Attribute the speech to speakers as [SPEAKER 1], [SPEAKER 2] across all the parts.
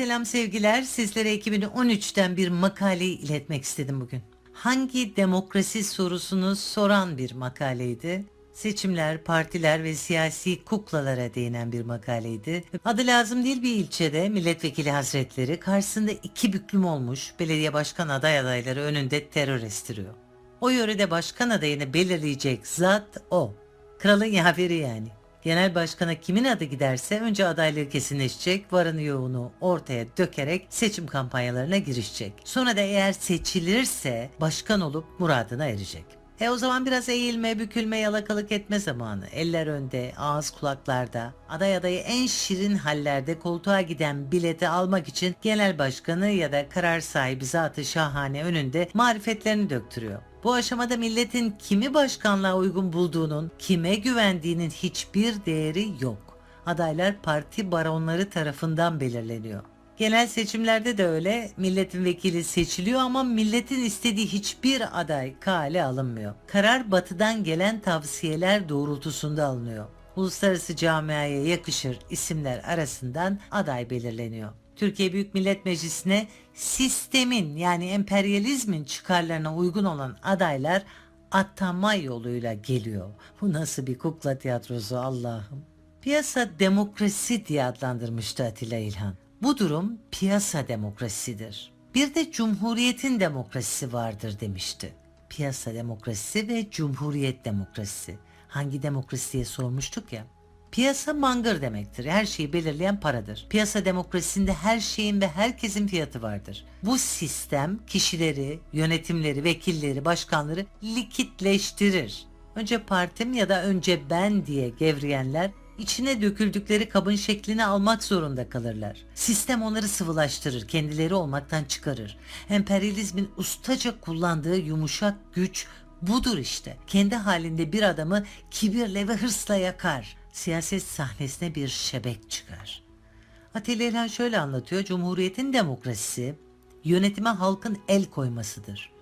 [SPEAKER 1] Selam sevgiler. Sizlere 2013'ten bir makaleyi iletmek istedim bugün. Hangi demokrasi sorusunu soran bir makaleydi. Seçimler, partiler ve siyasi kuklalara değinen bir makaleydi. Adı lazım değil bir ilçede milletvekili hazretleri karşısında iki büklüm olmuş belediye başkan aday adayları önünde terör estiriyor. O yörede başkan adayını belirleyecek zat o. Kralın yaveri yani. Genel başkana kimin adı giderse önce adaylığı kesinleşecek, varını yoğunu ortaya dökerek seçim kampanyalarına girişecek. Sonra da eğer seçilirse başkan olup muradına erecek. E o zaman biraz eğilme, bükülme, yalakalık etme zamanı. Eller önde, ağız kulaklarda. Aday adayı en şirin hallerde koltuğa giden bileti almak için genel başkanı ya da karar sahibi zatı şahane önünde marifetlerini döktürüyor. Bu aşamada milletin kimi başkanlığa uygun bulduğunun, kime güvendiğinin hiçbir değeri yok. Adaylar parti baronları tarafından belirleniyor. Genel seçimlerde de öyle milletin vekili seçiliyor ama milletin istediği hiçbir aday kale alınmıyor. Karar batıdan gelen tavsiyeler doğrultusunda alınıyor. Uluslararası camiaya yakışır isimler arasından aday belirleniyor. Türkiye Büyük Millet Meclisi'ne sistemin yani emperyalizmin çıkarlarına uygun olan adaylar atama yoluyla geliyor. Bu nasıl bir kukla tiyatrosu Allah'ım. Piyasa demokrasi diye adlandırmıştı Atilla İlhan. Bu durum piyasa demokrasisidir. Bir de cumhuriyetin demokrasisi vardır demişti. Piyasa demokrasisi ve cumhuriyet demokrasisi. Hangi demokrasi diye sormuştuk ya. Piyasa mangır demektir. Her şeyi belirleyen paradır. Piyasa demokrasisinde her şeyin ve herkesin fiyatı vardır. Bu sistem kişileri, yönetimleri, vekilleri, başkanları likitleştirir. Önce partim ya da önce ben diye gevreyenler içine döküldükleri kabın şeklini almak zorunda kalırlar. Sistem onları sıvılaştırır, kendileri olmaktan çıkarır. Emperyalizmin ustaca kullandığı yumuşak güç budur işte. Kendi halinde bir adamı kibirle ve hırsla yakar. Siyaset sahnesine bir şebek çıkar. Atilla İlhan şöyle anlatıyor. Cumhuriyetin demokrasisi yönetime halkın el koymasıdır.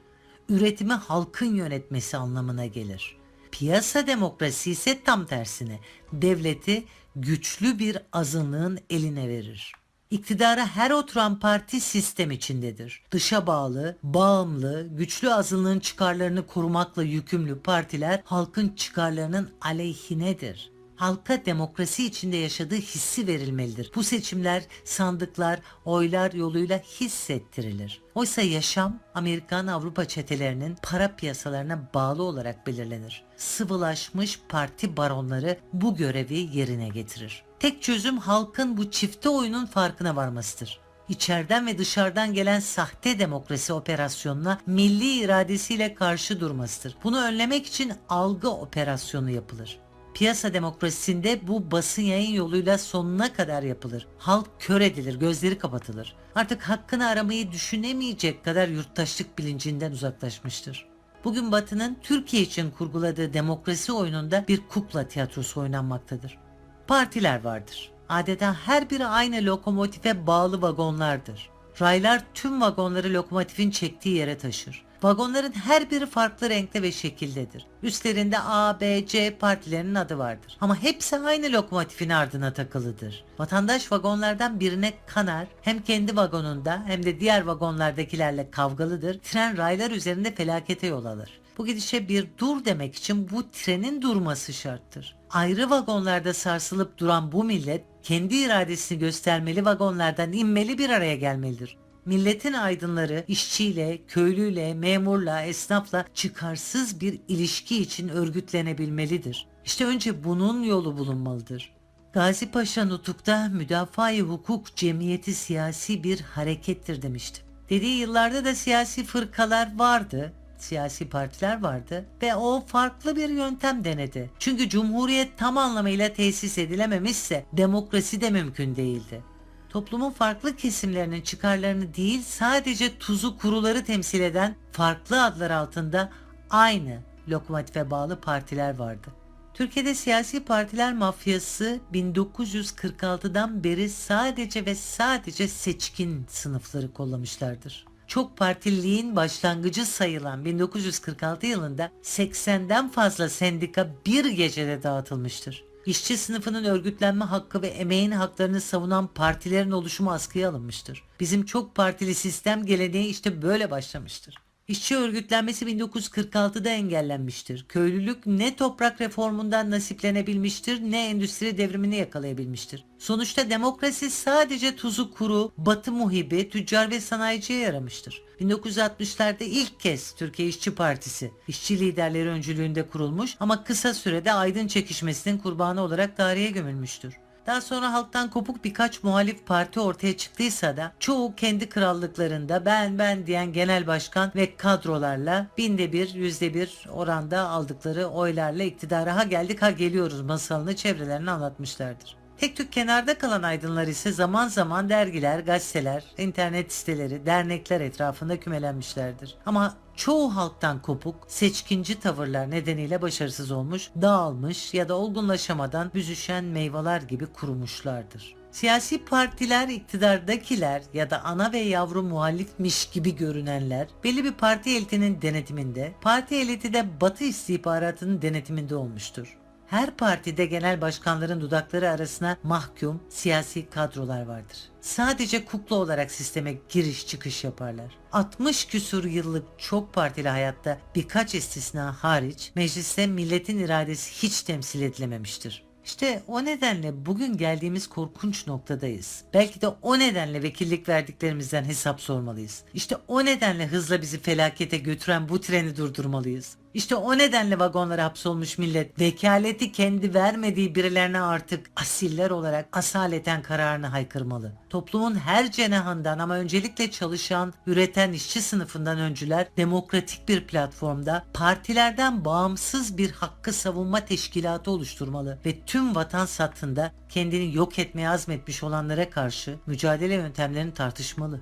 [SPEAKER 1] Üretimi halkın yönetmesi anlamına gelir. Piyasa demokrasi ise tam tersine devleti güçlü bir azınlığın eline verir. İktidara her oturan parti sistem içindedir. Dışa bağlı, bağımlı, güçlü azınlığın çıkarlarını korumakla yükümlü partiler halkın çıkarlarının aleyhinedir halka demokrasi içinde yaşadığı hissi verilmelidir. Bu seçimler sandıklar, oylar yoluyla hissettirilir. Oysa yaşam Amerikan Avrupa çetelerinin para piyasalarına bağlı olarak belirlenir. Sıvılaşmış parti baronları bu görevi yerine getirir. Tek çözüm halkın bu çifte oyunun farkına varmasıdır. İçeriden ve dışarıdan gelen sahte demokrasi operasyonuna milli iradesiyle karşı durmasıdır. Bunu önlemek için algı operasyonu yapılır. Piyasa demokrasisinde bu basın yayın yoluyla sonuna kadar yapılır. Halk kör edilir, gözleri kapatılır. Artık hakkını aramayı düşünemeyecek kadar yurttaşlık bilincinden uzaklaşmıştır. Bugün Batı'nın Türkiye için kurguladığı demokrasi oyununda bir kukla tiyatrosu oynanmaktadır. Partiler vardır. Adeta her biri aynı lokomotife bağlı vagonlardır. Raylar tüm vagonları lokomotifin çektiği yere taşır. Vagonların her biri farklı renkte ve şekildedir. Üstlerinde A, B, C partilerinin adı vardır. Ama hepsi aynı lokomotifin ardına takılıdır. Vatandaş vagonlardan birine kanar, hem kendi vagonunda hem de diğer vagonlardakilerle kavgalıdır. Tren raylar üzerinde felakete yol alır. Bu gidişe bir dur demek için bu trenin durması şarttır. Ayrı vagonlarda sarsılıp duran bu millet kendi iradesini göstermeli vagonlardan inmeli bir araya gelmelidir. Milletin aydınları işçiyle, köylüyle, memurla, esnafla çıkarsız bir ilişki için örgütlenebilmelidir. İşte önce bunun yolu bulunmalıdır. Gazi Paşa Nutuk'ta müdafaa-i hukuk cemiyeti siyasi bir harekettir demişti. Dediği yıllarda da siyasi fırkalar vardı, siyasi partiler vardı ve o farklı bir yöntem denedi. Çünkü cumhuriyet tam anlamıyla tesis edilememişse demokrasi de mümkün değildi toplumun farklı kesimlerinin çıkarlarını değil sadece tuzu kuruları temsil eden farklı adlar altında aynı lokomotife bağlı partiler vardı. Türkiye'de siyasi partiler mafyası 1946'dan beri sadece ve sadece seçkin sınıfları kollamışlardır. Çok partililiğin başlangıcı sayılan 1946 yılında 80'den fazla sendika bir gecede dağıtılmıştır. İşçi sınıfının örgütlenme hakkı ve emeğin haklarını savunan partilerin oluşumu askıya alınmıştır. Bizim çok partili sistem geleneği işte böyle başlamıştır. İşçi örgütlenmesi 1946'da engellenmiştir. Köylülük ne toprak reformundan nasiplenebilmiştir ne endüstri devrimini yakalayabilmiştir. Sonuçta demokrasi sadece tuzu kuru, batı muhibi, tüccar ve sanayiciye yaramıştır. 1960'larda ilk kez Türkiye İşçi Partisi işçi liderleri öncülüğünde kurulmuş ama kısa sürede aydın çekişmesinin kurbanı olarak tarihe gömülmüştür. Daha sonra halktan kopuk birkaç muhalif parti ortaya çıktıysa da çoğu kendi krallıklarında ben ben diyen genel başkan ve kadrolarla binde bir yüzde bir oranda aldıkları oylarla iktidara ha geldik ha geliyoruz masalını çevrelerine anlatmışlardır. Tek tük kenarda kalan aydınlar ise zaman zaman dergiler, gazeteler, internet siteleri, dernekler etrafında kümelenmişlerdir. Ama çoğu halktan kopuk, seçkinci tavırlar nedeniyle başarısız olmuş, dağılmış ya da olgunlaşamadan büzüşen meyveler gibi kurumuşlardır. Siyasi partiler, iktidardakiler ya da ana ve yavru muhalifmiş gibi görünenler belli bir parti elitinin denetiminde, parti eliti de batı istihbaratının denetiminde olmuştur. Her partide genel başkanların dudakları arasına mahkum siyasi kadrolar vardır. Sadece kukla olarak sisteme giriş çıkış yaparlar. 60 küsur yıllık çok partili hayatta birkaç istisna hariç mecliste milletin iradesi hiç temsil edilememiştir. İşte o nedenle bugün geldiğimiz korkunç noktadayız. Belki de o nedenle vekillik verdiklerimizden hesap sormalıyız. İşte o nedenle hızla bizi felakete götüren bu treni durdurmalıyız. İşte o nedenle vagonlara hapsolmuş millet vekaleti kendi vermediği birilerine artık asiller olarak asaleten kararını haykırmalı. Toplumun her cenahından ama öncelikle çalışan, üreten işçi sınıfından öncüler demokratik bir platformda partilerden bağımsız bir hakkı savunma teşkilatı oluşturmalı ve tüm vatan sattığında kendini yok etmeye azmetmiş olanlara karşı mücadele yöntemlerini tartışmalı.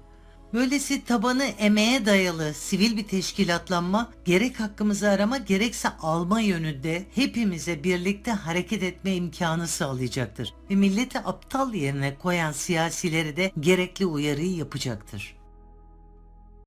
[SPEAKER 1] Böylesi tabanı emeğe dayalı sivil bir teşkilatlanma gerek hakkımızı arama gerekse alma yönünde hepimize birlikte hareket etme imkanı sağlayacaktır. Ve milleti aptal yerine koyan siyasileri de gerekli uyarıyı yapacaktır.